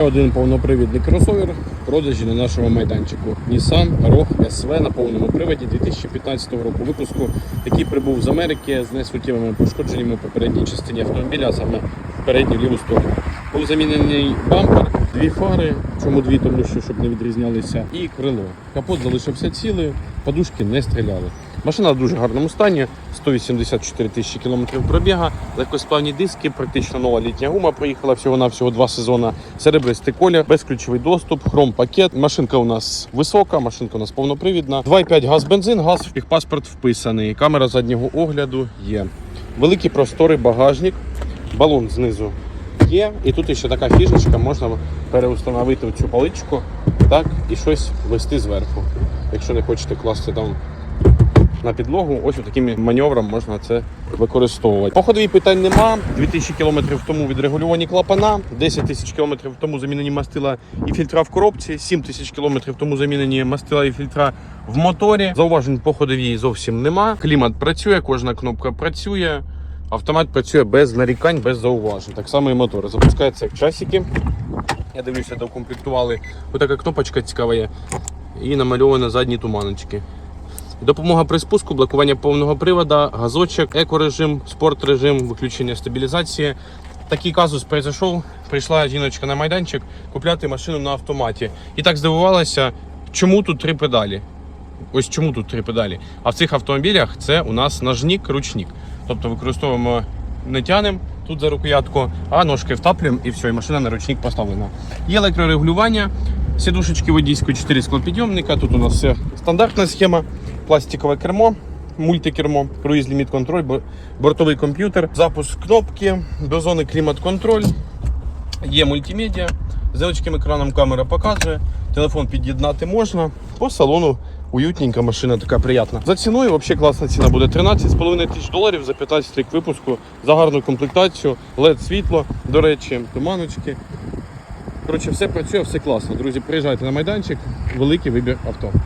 Один повнопривідний кросовер в продажі на нашому майданчику. Nissan Rogue SV на повному приводі 2015 року випуску, який прибув з Америки з несуттєвими пошкодженнями по передній частині автомобіля, а саме в передню ліву сторону. Був замінений бампер, дві фари, чому дві, тому що щоб не відрізнялися, і крило. Капот залишився цілий, подушки не стріляли. Машина в дуже гарному стані, 184 тисячі кілометрів пробіга, легкосплавні диски, практично нова літня гума проїхала всього-навсього два сезони. Серебристий колір, безключовий доступ, хром пакет. Машинка у нас висока, машинка у нас повнопривідна. 2,5 газ бензин, газ в паспорт вписаний. Камера заднього огляду є. Великий просторий багажник, балон знизу є. І тут ще така фішечка, можна переустановити цю паличку так, і щось вести зверху. Якщо не хочете класти там на підлогу, ось таким маневром можна це використовувати. По ходовій питань нема. 2000 км тому відрегульовані клапана, 10 тисяч км тому замінені мастила і фільтра в коробці, 7 тисяч км тому замінені мастила і фільтра в моторі. Зауважень по ходовій зовсім нема. Клімат працює, кожна кнопка працює. Автомат працює без нарікань, без зауважень. Так само і мотор. Запускається як часики. Я дивлюся, доукомплектували. Отака кнопочка цікава є. І намальовано задні туманочки. Допомога при спуску, блокування повного привода, газочок, екорежим, спорт-режим, виключення стабілізації. Такий казус пройшов. Прийшла жіночка на майданчик купляти машину на автоматі. І так здивувалася, чому тут три педалі. Ось чому тут три педалі. А в цих автомобілях це у нас ножник, ручник. Тобто використовуємо не тянем тут за рукоятку, а ножки втаплюємо і все, і машина на ручник поставлена. Є електрорегулювання, сідушечки водійської, 4 склопідйомника. Тут у нас все стандартна схема, пластикове кермо. Мультикермо, круїз ліміт контроль, бортовий комп'ютер, запуск кнопки, до зони клімат-контроль, є мультимедіа, з величким екраном камера показує, телефон під'єднати можна. По салону уютненька машина, така приятна. За ціною взагалі класна ціна буде 13,5 тисяч доларів за 15 рік випуску, за гарну комплектацію, LED світло, до речі, туманочки. Коротше, все працює, все класно. Друзі, приїжджайте на майданчик, великий вибір авто.